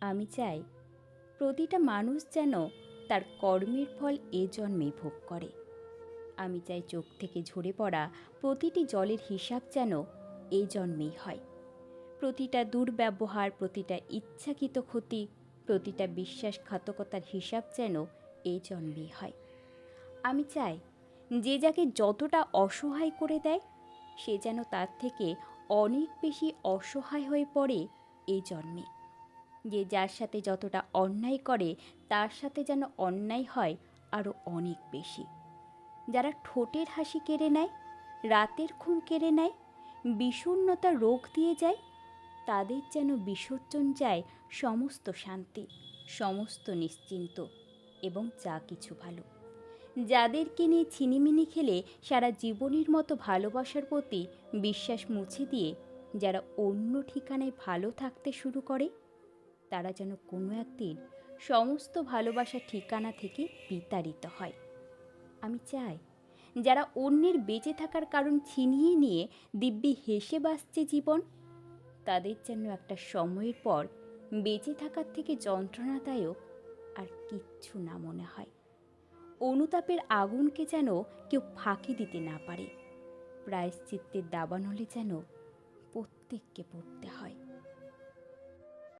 আমি চাই প্রতিটা মানুষ যেন তার কর্মের ফল এ জন্মে ভোগ করে। আমি চাই চোখ থেকে ঝরে পড়া প্রতিটি জলের হিসাব যেন এই জন্মেই হয়। প্রতিটা দুর্ব্যবহার, প্রতিটা ইচ্ছাকৃত ক্ষতি, প্রতিটা বিশ্বাসঘাতকতার হিসাব যেন এই জন্মেই হয়। আমি চাই যে যাকে যতটা অসহায় করে দেয়, সে যেন তার থেকে অনেক বেশি অসহায় হয়ে পড়ে এই জন্মে। যে যার সাথে যতটা অন্যায় করে, তার সাথে যেন অন্যায় হয় আরও অনেক বেশি। যারা ঠোঁটের হাসি কেড়ে নেয়, রাতের ঘুম কেড়ে নেয়, বিষণ্ণতা রোগ দিয়ে যায়, তাদের যেন বিসর্জন যায় সমস্ত শান্তি, সমস্ত নিশ্চিন্ত এবং যা কিছু ভালো। যাদেরকে নিয়ে ছিনিমিনি খেলে সারা জীবনের মতো ভালোবাসার প্রতি বিশ্বাস মুছে দিয়ে যারা অন্য ঠিকানায় ভালো থাকতে শুরু করে তারা যেন কোনো একদিন সমস্ত ভালোবাসার ঠিকানা থেকে বিতাড়িত হয়। আমি চাই যারা অন্যের বেঁচে থাকার কারণ ছিনিয়ে নিয়ে দিব্যি হেসে বাঁচছে জীবন, তাদের যেন একটা সময়ের পর বেঁচে থাকার থেকে যন্ত্রণাদায়ক আর কিচ্ছু না মনে হয়। অনুতাপের আগুনকে যেন কেউ ফাঁকি দিতে না পারে। প্রায়শ্চিত্তের দাবানলে যেন প্রত্যেককে পড়তে হয়।